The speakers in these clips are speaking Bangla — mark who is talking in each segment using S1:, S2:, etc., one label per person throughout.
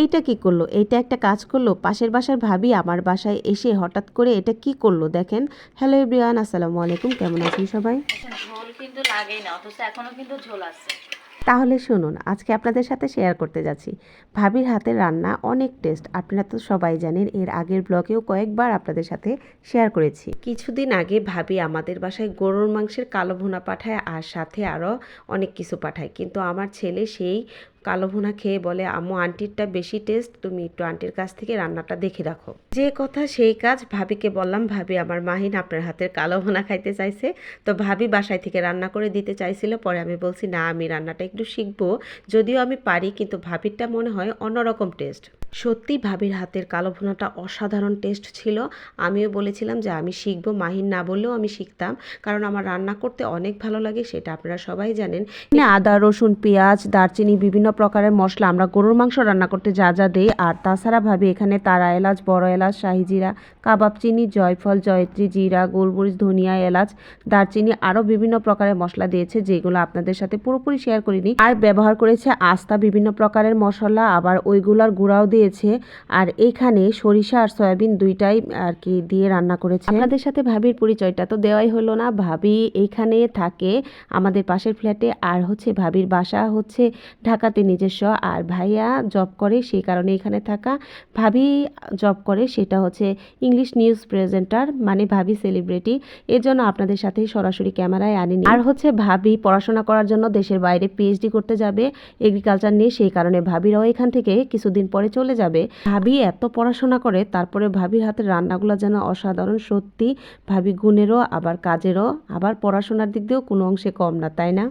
S1: এইটা কি করল? এইটা একটা কাজ করল? পাশের বাসার ভাবি আমার বাসায় এসে হঠাৎ করে এটা কি করল? দেখেন। হ্যালো এভরিওয়ান আসসালামু আলাইকুম। কেমন আছেন সবাই?
S2: ঝোল কিন্তু লাগেই না অথচ এখনও কিন্তু ঝোল আছে।
S1: তাহলে শুনুন আজকে আপনাদের সাথে শেয়ার করতে যাচ্ছি। ভাবির হাতের রান্না অনেক টেস্ট আপনারা তো সবাই জানেন এর আগের ব্লগেও কয়েকবার আপনাদের সাথে শেয়ার করেছি। কিছুদিন আগে ভাবি আমাদের বাসায় গরুর মাংসের কালো ভুনা পাঠায় আর সাথে আরও অনেক কিছু পাঠায়। কিন্তু আমার ছেলে সেই কালো ভুনা খেয়ে বলে, আম্মু আন্টিরটা বেশি টেস্ট তুমি একটু আন্টির কাছ থেকে রান্নাটা দেখে রাখো। যে কথা সেই কাজ ভাবিকে বললাম, ভাবি, আমার মাহিন আপনার হাতের কালো ভুনা খাইতে চাইছে। তো ভাবি বাসায় থেকে রান্না করে দিতে চাইছিল, পরে আমি বলছি, না, আমি রান্নাটা একটু শিখব, যদিও আমি পারি, কিন্তু ভাবিরটা মনে হয় অন্যরকম টেস্ট সত্যি ভাবির হাতের কালো ভুনাটা অসাধারণ টেস্ট ছিল। আমিও বলেছিলাম যে, আমি শিখব। মাহিন না বললেও আমি শিখতাম, কারণ আমার রান্না করতে অনেক ভালো লাগে, সেটা আপনারা সবাই জানেন। আদা, রসুন, পেঁয়াজ, দারচিনি, বিভিন্ন প্রকারের মশলা। আমরা গরুর মাংস রান্না করতে যা যা দেই, আর তাছাড়া ভাবি এখানে তারা এলাচ, বড় এলাচ, শাহি জিরা, কাবাব চিনি, জয়ফল, জয়ত্রী জিরা, গোলমরিচ, ধনিয়া, এলাচ, দারচিনি আরও বিভিন্ন প্রকারের মশলা দিয়েছে, যেগুলো আপনাদের সাথে পুরোপুরি শেয়ার করিনি। আর ব্যবহার করেছে আস্তা, বিভিন্ন প্রকারের মশলা, আবার ওইগুলার গুঁড়াও দিয়েছে। আর এখানে সরিষা আর সয়াবিন দুইটাই আর কি দিয়ে রান্না করেছে। আপনাদের সাথে ভাবির পরিচয়টা তো দেওয়াই হলো না। ভাবি এইখানে থাকে আমাদের পাশের ফ্ল্যাটে, আর হচ্ছে ভাবির বাসা হচ্ছে ঢাকাতে নিজস্ব আর ভাইয়া জব করে সেই কারণে এখানে থাকা। ভাবি জব করে সেটা হচ্ছে ইংলিশ নিউজ প্রেজেন্টার মানে ভাবি সেলিব্রিটি এর জন্য আপনাদের সাথে সরাসরি ক্যামেরায় আনিনি আর হচ্ছে ভাবি পড়াশোনা করার জন্য দেশের বাইরে পিএইচডি করতে যাবে। এগ্রিকালচার নিয়ে সেই কারণে ভাবিরাও এখান থেকে কিছুদিন পরে চলে যাবে। ভাবি এত পড়াশোনা করে তারপরে ভাবির হাতের রান্নাগুলো যেন অসাধারণ সত্যি। ভাবি গুণেরও, আবার কাজেরও। আবার পড়াশোনার দিক দিয়েও কোনো অংশে কম না, তাই না?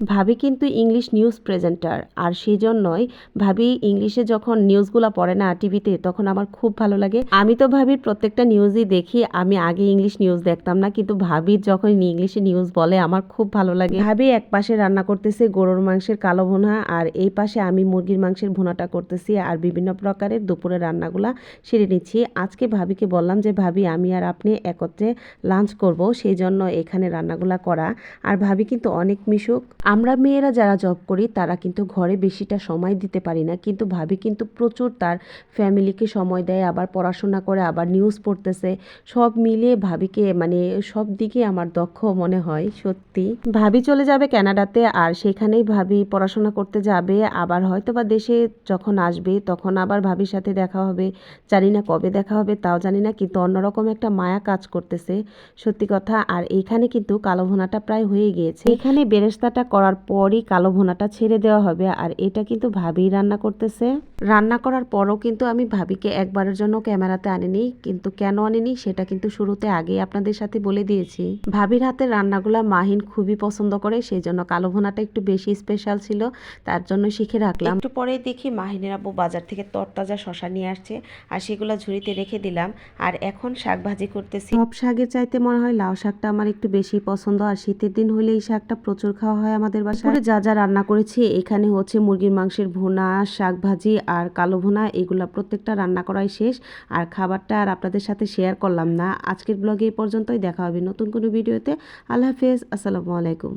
S1: ভাবি কিন্তু ইংলিশ নিউজ প্রেজেন্টার। আর সেই জন্যই ভাবি ইংলিশে যখন নিউজগুলো পড়ে না টিভিতে, তখন আমার খুব ভালো লাগে। আমি তো ভাবির প্রত্যেকটা নিউজই দেখি, আমি আগে ইংলিশ নিউজ দেখতাম না, কিন্তু ভাবির যখন ইংলিশে নিউজ বলে, আমার খুব ভালো লাগে। ভাবি এক পাশে রান্না করতেছে গরুর মাংসের কালো ভুনা, আর এই পাশে আমি মুরগির মাংসের ভুনাটা করতেছি আর বিভিন্ন প্রকারের দুপুরে রান্নাগুলা সেরে নিচ্ছি। আজকে ভাবিকে বললাম যে, ভাবি, আমি আর আপনি একত্রে লাঞ্চ করব সেই জন্য এখানে রান্নাগুলা করা। আর ভাবি কিন্তু অনেক মিশুক। আমরা মেয়েরা যারা জব করি, তারা কিন্তু ঘরে বেশিটা সময় দিতে পারি না। কিন্তু ভাবি কিন্তু প্রচুর তার ফ্যামিলিকে সময় দেয়, আবার পড়াশোনা করে, আবার নিউজ পড়তেছে। সব মিলিয়ে ভাবিকে মানে সব দিকে আমার দক্ষ মনে হয়, সত্যি। ভাবি চলে যাবে কানাডাতে, আর সেখানেই ভাবি পড়াশোনা করতে যাবে। আবার হয়তো বা দেশে যখন আসবে, তখন আবার ভাবির সাথে দেখা হবে। জানি না কবে দেখা হবে, তাও জানি না, কিন্তু অন্যরকম একটা মায়া কাজ করতেছে। সত্যি কথা, আর এইখানে কিন্তু কালো ভুনাটা প্রায় হয়ে গিয়েছে। এখানে বেরেস্তাটা করার পরই কালো ভুনাটা ছেড়ে দেওয়া হবে। আর এটা কিন্তু ভাবিই রান্না করতেছে। রান্না করার পরও কিন্তু আমি ভাবিকে একবারের জন্য ক্যামেরাতে আনিনি। কিন্তু কেন আনিনি সেটা কিন্তু শুরুতে আগেই আপনাদের সাথে বলে দিয়েছি। ভাবির হাতের রান্নাগুলা মাহিন খুবই পছন্দ করে সেই জন্য কালো ভুনাটা একটু বেশি স্পেশাল ছিল। তার জন্য শিখে রাখলাম। একটু পরেই দেখি মাহিনের আব্বু বাজার থেকে তরতাজা শশা নিয়ে আসছে। আর সেগুলো ঝুড়িতে রেখে দিলাম। আর এখন শাক ভাজি করতেছি। সব শাকের চাইতে মনে হয় লাউ শাকটা আমার একটু বেশি পছন্দ। আর শীতের দিন হলে এই শাকটা প্রচুর খাওয়া হয় আমাদের বাসায়। যা যা রান্না করেছি, এখানে হচ্ছে মুরগির মাংসের ভুনা, শাক ভাজি আর কালো ভুনা, এগুলা প্রত্যেকটা রান্না করাই শেষ। আর খাবারটা আর আপনাদের সাথে শেয়ার করলাম না। আজকের ব্লগে এই পর্যন্তই, দেখা হবে নতুন কোনো ভিডিওতে আল্লাহ হাফেজ, আসসালামু আলাইকুম।